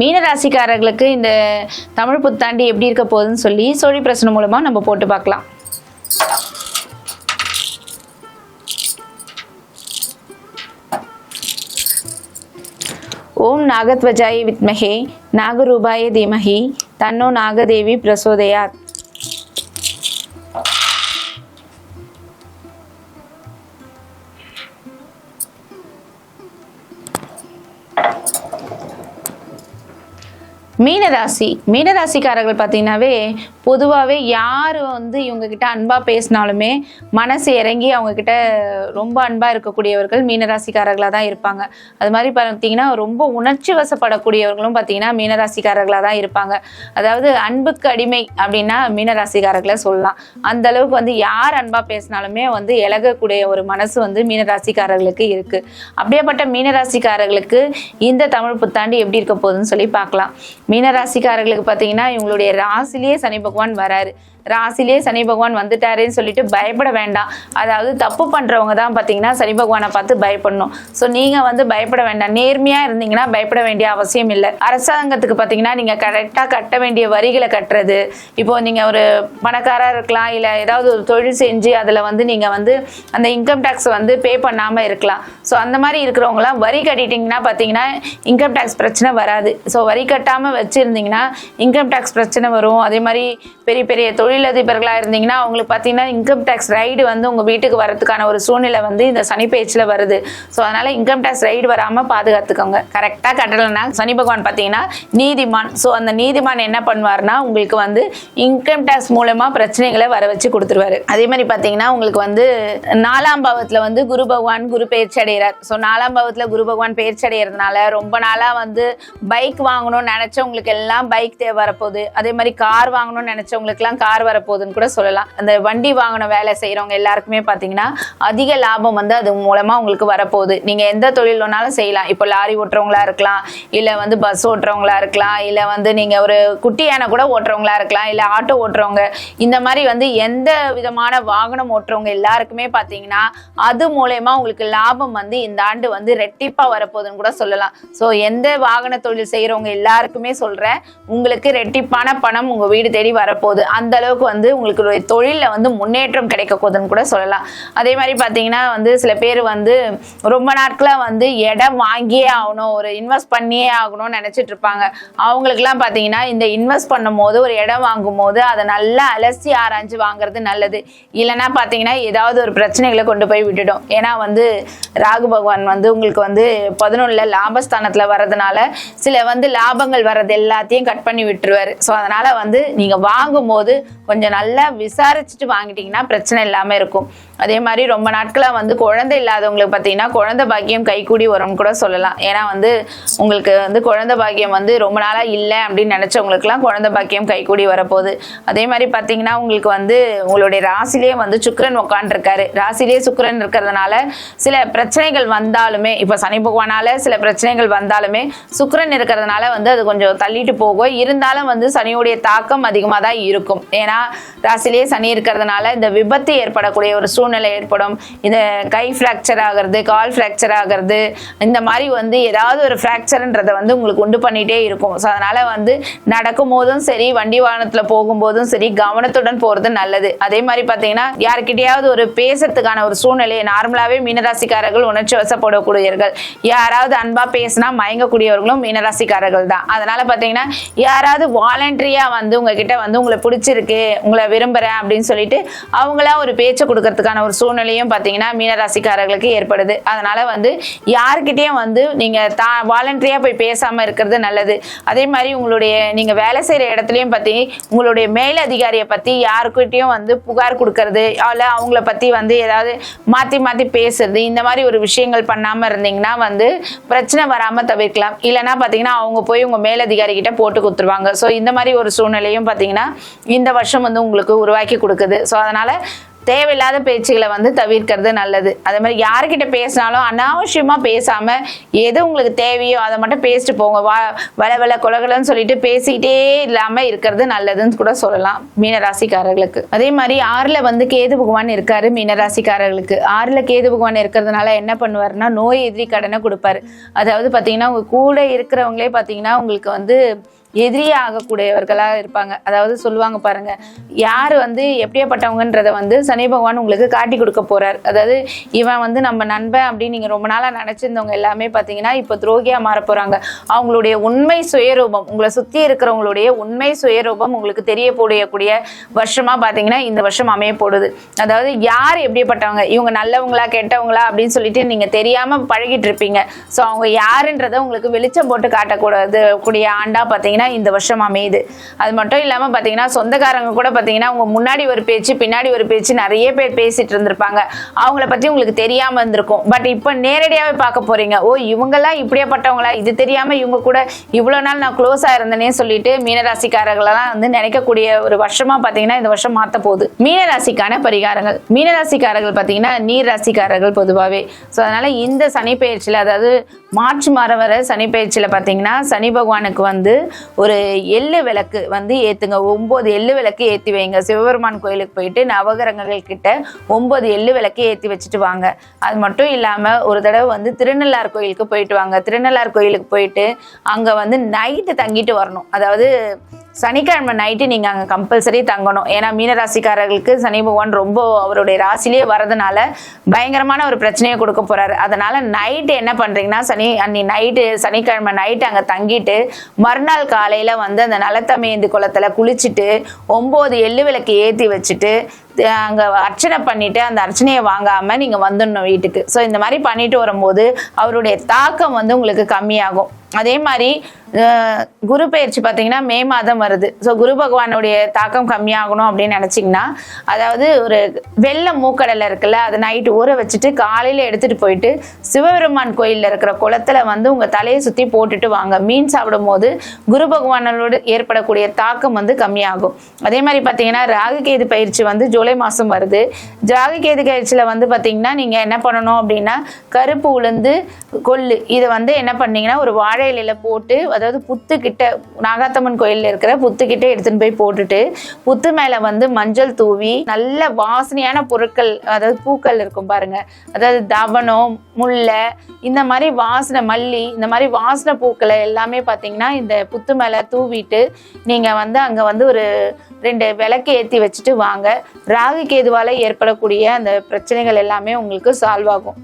மீனராசிக்காரர்களுக்கு இந்த தமிழ் புத்தாண்டு எப்படி இருக்க போகுதுன்னு சொல்லி சோழி பிரச்சனை மூலமாக நம்ம போட்டு பார்க்கலாம். ஓம் நாகத்வஜாய வித்மஹே நாகரூபாய தீமகி தன்னோ நாகதேவி பிரசோதயாத். மீனராசி. மீனராசிக்காரர்கள் பார்த்தீங்கன்னாவே பொதுவாகவே யார் வந்து இவங்கக்கிட்ட அன்பாக பேசினாலுமே மனசு இறங்கி அவங்கக்கிட்ட ரொம்ப அன்பாக இருக்கக்கூடியவர்கள் மீனராசிக்காரர்களாக தான் இருப்பாங்க. அது மாதிரி பார்த்தீங்கன்னா ரொம்ப உணர்ச்சி வசப்படக்கூடியவர்களும் பார்த்தீங்கன்னா மீனராசிக்காரர்களாக தான் இருப்பாங்க. அதாவது அன்புக்கு அடிமை அப்படின்னா மீனராசிக்காரர்களை சொல்லலாம். அந்த அளவுக்கு வந்து யார் அன்பாக பேசினாலுமே வந்து இழகக்கூடிய ஒரு மனசு வந்து மீனராசிக்காரர்களுக்கு இருக்குது அப்படியேப்பட்ட மீனராசிக்காரர்களுக்கு இந்த தமிழ் புத்தாண்டு எப்படி இருக்க போகுதுன்னு சொல்லி பார்க்கலாம். மீனராசிக்காரர்கள் நேர்களுக்கு பார்த்தீங்கன்னா இவங்களுடைய ராசிலேயே சனி பகவான் வராரு. ராசிலே சனி பகவான் வந்துட்டாருன்னு சொல்லிட்டு பயப்பட வேண்டாம். அதாவது தப்பு பண்ணுறவங்க தான் பார்த்தீங்கன்னா சனி பகவானை பார்த்து பயப்படணும். ஸோ நீங்கள் வந்து பயப்பட வேண்டாம். நேர்மையாக இருந்தீங்கன்னா பயப்பட வேண்டிய அவசியம் இல்லை. அரசாங்கத்துக்கு பார்த்தீங்கன்னா நீங்கள் கரெக்டாக கட்ட வேண்டிய வரிகளை கட்டுறது. இப்போ நீங்கள் ஒரு பணக்காராக இருக்கலாம் இல்லை ஏதாவது ஒரு தொழில் செஞ்சு அதில் வந்து நீங்கள் வந்து அந்த இன்கம் டேக்ஸ் வந்து பே பண்ணாமல் இருக்கலாம். ஸோ அந்த மாதிரி இருக்கிறவங்களாம் வரி கட்டிட்டிங்கன்னா பார்த்தீங்கன்னா இன்கம் டேக்ஸ் பிரச்சனை வராது. ஸோ வரி கட்டாமல் வச்சுருந்தீங்கன்னா இன்கம் டேக்ஸ் பிரச்சனை வரும். அதே மாதிரி பெரிய பெரிய தொழில் தொழிலதிபர்களாக இருந்தீங்கன்னா அவங்களுக்கு பார்த்தீங்கன்னா இன்கம் டேக்ஸ் ரைடு வந்து உங்கள் வீட்டுக்கு வரதுக்கான ஒரு சூழ்நிலை வந்து இந்த சனி பேச்சில் வருது. ஸோ அதனால் இன்கம் டேக்ஸ் ரைடு வராமல் பாதுகாத்துக்கோங்க. கரெக்டாக கட்டலைன்னா சனி பகவான் பார்த்தீங்கன்னா நீதிமான். ஸோ அந்த நீதிமான் என்ன பண்ணுவார்னா உங்களுக்கு வந்து இன்கம் டேக்ஸ் மூலமாக பிரச்சனைகளை வர வச்சு கொடுத்துருவாரு. அதே மாதிரி பார்த்தீங்கன்னா உங்களுக்கு வந்து நாலாம் பாவத்தில் வந்து குரு பகவான் குரு பயிற்சி அடைகிறார். ஸோ நாலாம் பாவத்தில் குரு பகவான் பயிற்சி அடைகிறதுனால ரொம்ப நாளாக வந்து பைக் வாங்கணும்னு நினச்சவங்களுக்கு எல்லாம் பைக் தேவை வரப்போகுது. அதே மாதிரி கார் வாங்கணும்னு நினச்சவங்களுக்குலாம் கார் வரப்போகுதுன்னு கூட சொல்லலாம். அந்த வண்டி வாங்கின வேலை செய்கிறவங்க எல்லாருக்குமே பார்த்தீங்கன்னா அதிக லாபம் வந்து அது மூலமாக உங்களுக்கு வரப்போகுது. நீங்கள் எந்த தொழில் வேணாலும் செய்யலாம். இப்போ லாரி ஓட்டுறவங்களா இருக்கலாம் இல்லை வந்து பஸ் ஓட்டுறவங்களா இருக்கலாம் இல்லை வந்து நீங்கள் ஒரு குட்டி யானை கூட ஓட்டுறவங்களா இருக்கலாம் இல்லை ஆட்டோ ஓட்டுறவங்க. இந்த மாதிரி வந்து எந்த விதமான வாகனம் ஓட்டுறவங்க எல்லாருக்குமே பார்த்தீங்கன்னா அது மூலயமா உங்களுக்கு லாபம் வந்து இந்த ஆண்டு வந்து ரெட்டிப்பாக வரப்போகுதுன்னு கூட சொல்லலாம். ஸோ எந்த வாகன தொழில் செய்கிறவங்க எல்லாருக்குமே சொல்கிறேன் உங்களுக்கு ரெட்டிப்பான பணம் உங்கள் வீடு தேடி வரப்போகுது. அந்த அளவுக்கு வந்து உங்களுக்கு தொழிலில் வந்து முன்னேற்றம் கிடைக்க போகுதுன்னு கூட சொல்லலாம். அதே மாதிரி பார்த்தீங்கன்னா வந்து சில பேர் வந்து ரொம்ப நாட்களாக வந்து இடம் வாங்கியே ஆகணும் ஒரு இன்வெஸ்ட் பண்ணியே ஆகணும்னு நினச்சிட்டு இருப்பாங்க. அவங்களுக்குலாம் பார்த்தீங்கன்னா இந்த இன்வெஸ்ட் பண்ணும் போது ஒரு இடம் வாங்கும் போது அதை நல்லா அலசி ஆராய்ஞ்சு வாங்குறது நல்லது. இல்லைன்னா பார்த்தீங்கன்னா ஏதாவது ஒரு பிரச்சனைகளை கொண்டு போய் விட்டுடும். ஏன்னா வந்து ராகு பகவான் வந்து உங்களுக்கு வந்து பதினொன்றில் லாபஸ்தானத்தில் வர்றதுனால சில வந்து லாபங்கள் வர்றது எல்லாத்தையும் கட் பண்ணி விட்டுருவார். ஸோ அதனால் வந்து நீங்கள் வாங்கும்போது கொஞ்சம் நல்லா விசாரிச்சுட்டு வாங்கிட்டீங்கன்னா பிரச்சனை இல்லாமல் இருக்கும். அதே மாதிரி ரொம்ப நாட்களாக வந்து குழந்தை இல்லாதவங்களுக்கு பார்த்தீங்கன்னா குழந்தை பாக்கியம் கைகூடி வரும்னு கூட சொல்லலாம். ஏன்னா வந்து உங்களுக்கு வந்து குழந்தை பாக்கியம் வந்து ரொம்ப நாளாக இல்லை அப்படின்னு நினச்சவங்களுக்குலாம் குழந்தை பாக்கியம் கைகூடி வரப்போகுது. அதே மாதிரி பார்த்தீங்கன்னா உங்களுக்கு வந்து உங்களுடைய ராசிலேயே வந்து சுக்கரன் உட்காண்டிருக்காரு ராசிலேயே சுக்கரன் இருக்கிறதுனால சில பிரச்சனைகள் வந்தாலுமே இப்போ சனி பகவானால் சில பிரச்சனைகள் வந்தாலுமே சுக்கரன் இருக்கிறதுனால வந்து அது கொஞ்சம் தள்ளிட்டு போகும் இருந்தாலும் வந்து சனியுடைய தாக்கம் அதிகமாக தான் இருக்கும். ஏன்னா ராசிலேயே சனி இருக்கிறதுனால இந்த விபத்து ஏற்படக்கூடிய ஒரு சூழ்நிலை ஏற்படும். இந்த கை ஃப்ராக்சர் ஆகிறது கால் ஃப்ராக்சர் ஆகிறது இந்த மாதிரி வந்து ஏதாவது ஒரு ஃப்ராக்சர்ன்றதை வந்து உங்களுக்கு உண்டு பண்ணிகிட்டே இருக்கும். ஸோ அதனால் வந்து நடக்கும் போதும் சரி வண்டி வாகனத்தில் போகும்போதும் சரி கவனத்துடன் போகிறது நல்லது. அதே மாதிரி பார்த்தீங்கன்னா யாருக்கிட்டையாவது ஒரு பேசுறதுக்கான ஒரு சூழ்நிலையை நார்மலாகவே மீனராசிக்காரர்கள் உணர்ச்சி வசப்படக்கூடியவர்கள். யாராவது அன்பாக பேசினா மயங்கக்கூடியவர்களும் மீனராசிக்காரர்கள் தான். அதனால் பார்த்தீங்கன்னா யாராவது வாலண்டரியாக வந்து உங்ககிட்ட வந்து உங்களை பிடிச்சிருக்கு உங்களை விரும்புகிறேன் அப்படின்னு சொல்லிட்டு அவங்களா ஒரு பேச்சை கொடுக்கறதுக்கான ஒரு சூழ்நிலையும் பார்த்தீங்கன்னா மீனராசிக்காரர்களுக்கு ஏற்படுது. அதனால் வந்து யாருக்கிட்டேயும் வந்து நீங்கள் தா வாலண்டரியாக போய் பேசாமல் இருக்கிறது நல்லது. அதே மாதிரி உங்களுடைய நீங்கள் வேலை செய்கிற இடத்துலையும் பற்றி உங்களுடைய மேல் அதிகாரியை பற்றி யாருக்கிட்டேயும் வந்து புகார் கொடுக்கறது இல்லை அவங்கள பற்றி வந்து ஏதாவது மாற்றி மாற்றி பேசுறது இந்த மாதிரி ஒரு விஷயங்கள் பண்ணாமல் இருந்தீங்கன்னா வந்து பிரச்சனை வராமல் தவிர்க்கலாம். இல்லைனா பார்த்தீங்கன்னா அவங்க போய் உங்கள் மேலதிகாரி கிட்ட போட்டு கொடுத்துருவாங்க. ஸோ இந்த மாதிரி ஒரு சூழ்நிலையும் பார்த்தீங்கன்னா இந்த வருஷம் வந்து உங்களுக்கு உருவாக்கி கொடுக்குது. ஸோ அதனால் தேவையில்லாத பேச்சுகளை வந்து தவிர்க்கிறது நல்லது. அதே மாதிரி யாருக்கிட்ட பேசினாலும் அனாவசியமாக பேசாம எது உங்களுக்கு தேவையோ அதை மட்டும் பேசிட்டு போங்க. வா வள வள கொலகலன்னு சொல்லிட்டு பேசிக்கிட்டே இல்லாம இருக்கிறது நல்லதுன்னு கூட சொல்லலாம் மீனராசிக்காரர்களுக்கு. அதே மாதிரி ஆறுல வந்து கேது பகவான் இருக்காரு மீனராசிக்காரர்களுக்கு. ஆறுல கேது பகவான் இருக்கிறதுனால என்ன பண்ணுவாருன்னா நோய் எதிரி கடனை கொடுப்பாரு. அதாவது பார்த்தீங்கன்னா உங்க கூட இருக்கிறவங்களே பார்த்தீங்கன்னா உங்களுக்கு வந்து எதிரியா ஆகக்கூடியவர்களாக இருப்பாங்க. அதாவது சொல்லுவாங்க பாருங்க யார் வந்து எப்படியாப்பட்டவங்கன்றத வந்து சனி பகவான் உங்களுக்கு காட்டி கொடுக்க போறார். அதாவது இவன் வந்து நம்ம நண்பன் அப்படின்னு நீங்க ரொம்ப நாளாக நினைச்சிருந்தவங்க எல்லாமே பார்த்தீங்கன்னா இப்போ துரோகியா மாற போறாங்க. அவங்களுடைய உண்மை சுயரூபம் உங்களை சுத்தி இருக்கிறவங்களுடைய உண்மை சுயரூபம் உங்களுக்கு தெரியக்கூடிய வருஷமா பார்த்தீங்கன்னா இந்த வருஷம் அமைய போடுது அதாவது யார் எப்படிப்பட்டவங்க இவங்க நல்லவங்களா கெட்டவங்களா அப்படின்னு சொல்லிட்டு நீங்க தெரியாம பழகிட்டு இருப்பீங்க. ஸோ அவங்க யாருன்றதை உங்களுக்கு வெளிச்சம் போட்டு காட்டக்கூடாது. கூடிய ஆண்டா பார்த்தீங்கன்னா இந்த வருஷம் அமையுது. அது மட்டும் இல்லாமல் பார்த்தீங்கன்னா சொந்தக்காரங்க கூட பார்த்தீங்கன்னா அவங்க முன்னாடி ஒரு பேச்சு பின்னாடி ஒரு பேச்சு நிறைய பேர் பேசிட்டு இருந்திருப்பாங்க. அவங்கள பற்றி உங்களுக்கு தெரியாமல் இருந்திருக்கும். பட் இப்போ நேரடியாகவே பார்க்க போகிறீங்க ஓ இவங்கெல்லாம் இப்படியாப்பட்டவங்களா? இது தெரியாமல் இவங்க கூட இவ்வளோ நாள் நான் க்ளோஸ் இருந்தேனே சொல்லிட்டு மீனராசிக்காரர்களெல்லாம் வந்து நினைக்கக்கூடிய ஒரு வருஷமாக பார்த்தீங்கன்னா இந்த வருஷம் மாற்ற போகுது. மீனராசிக்கான பரிகாரங்கள். மீனராசிக்காரர்கள் பார்த்தீங்கன்னா நீர் ராசிக்காரர்கள் பொதுவாகவே ஸோ அதனால் இந்த சனி பயிற்சியில் அதாவது மார்ச் மாதம் வர சனி பயிற்சியில் பார்த்தீங்கன்னா சனி பகவானுக்கு வந்து ஒரு எள்ளு விளக்கு வந்து ஏற்றுங்க ஒம்பது எள்ளு விளக்கு ஏற்றி வைங்க. சிவபெருமான் கோயிலுக்கு போயிட்டு நவகிரகங்கள் கிட்ட ஒம்பது எள்ளு விளக்கு ஏற்றி வச்சுட்டு வாங்க. அது மட்டும் இல்லாமல் ஒரு தடவை வந்து திருநள்ளார் கோயிலுக்கு போயிட்டு வாங்க. திருநள்ளார் கோயிலுக்கு போயிட்டு அங்கே வந்து நைட்டு தங்கிட்டு வரணும். அதாவது சனிக்கிழமை நைட்டு நீங்கள் அங்கே கம்பல்சரி தங்கணும். ஏன்னா மீனராசிக்காரர்களுக்கு சனி பகவான் ரொம்ப அவருடைய ராசிலேயே வரதுனால பயங்கரமான ஒரு பிரச்சனையை கொடுக்க போகிறாரு அதனால் நைட்டு என்ன பண்ணுறீங்கன்னா சனி அன்னி நைட்டு சனிக்கிழமை நைட்டு அங்கே தங்கிட்டு மறுநாள் காலையில் வந்து அந்த நலத்தமேந்து குளத்தில் குளிச்சுட்டு ஒம்பது எள்ளு விளக்கு ஏற்றி வச்சுட்டு அங்கே அர்ச்சனை பண்ணிட்டு அந்த அர்ச்சனையை வாங்காமல் நீங்கள் வந்துடணும் வீட்டுக்கு. ஸோ இந்த மாதிரி பண்ணிட்டு வரும்போது அவருடைய தாக்கம் வந்து உங்களுக்கு கம்மியாகும். அதே மாதிரி குரு பயிற்சி பார்த்தீங்கன்னா மே மாதம் வருது. ஸோ குரு பகவானுடைய தாக்கம் கம்மியாகணும் அப்படின்னு நினச்சிங்கன்னா அதாவது ஒரு வெள்ளை மூக்கடலை இருக்குல்ல அதை நைட்டு ஊற வச்சுட்டு காலையில் எடுத்துகிட்டு போயிட்டு சிவபெருமான் கோயிலில் இருக்கிற குளத்துல வந்து உங்கள் தலையை சுற்றி போட்டுட்டு வாங்க. மீன் சாப்பிடும் போது குரு பகவானோடு ஏற்படக்கூடிய தாக்கம் வந்து கம்மியாகும். அதே மாதிரி பார்த்தீங்கன்னா ராகுகேது பயிற்சி வந்து ஜூலை மாதம் வருது. ராகுகேது பயிற்சியில் வந்து பார்த்தீங்கன்னா நீங்கள் என்ன பண்ணணும் அப்படின்னா கருப்பு உளுந்து கொள்ளு இதை வந்து என்ன பண்ணீங்கன்னா ஒரு வாழை இலையில் போட்டு அதாவது புத்து கிட்ட நாகாத்தம்மன் கோயிலில் இருக்கிற புத்து கிட்ட எடுத்துன்னு போய் போட்டுட்டு புத்து மேலே வந்து மஞ்சள் தூவி நல்ல வாசனையான பொருட்கள் அதாவது பூக்கள் இருக்கும் பாருங்க. அதாவது தவனம் முல்லை இந்த மாதிரி வாசனை மல்லி இந்த மாதிரி வாசனை பூக்களை எல்லாமே பார்த்தீங்கன்னா இந்த புத்து மேலே தூவிட்டு நீங்கள் வந்து அங்கே வந்து ஒரு ரெண்டு விளக்கு ஏற்றி வச்சுட்டு வாங்க. ராகு கேதுவால் ஏற்படக்கூடிய அந்த பிரச்சனைகள் எல்லாமே உங்களுக்கு சால்வ் ஆகும்.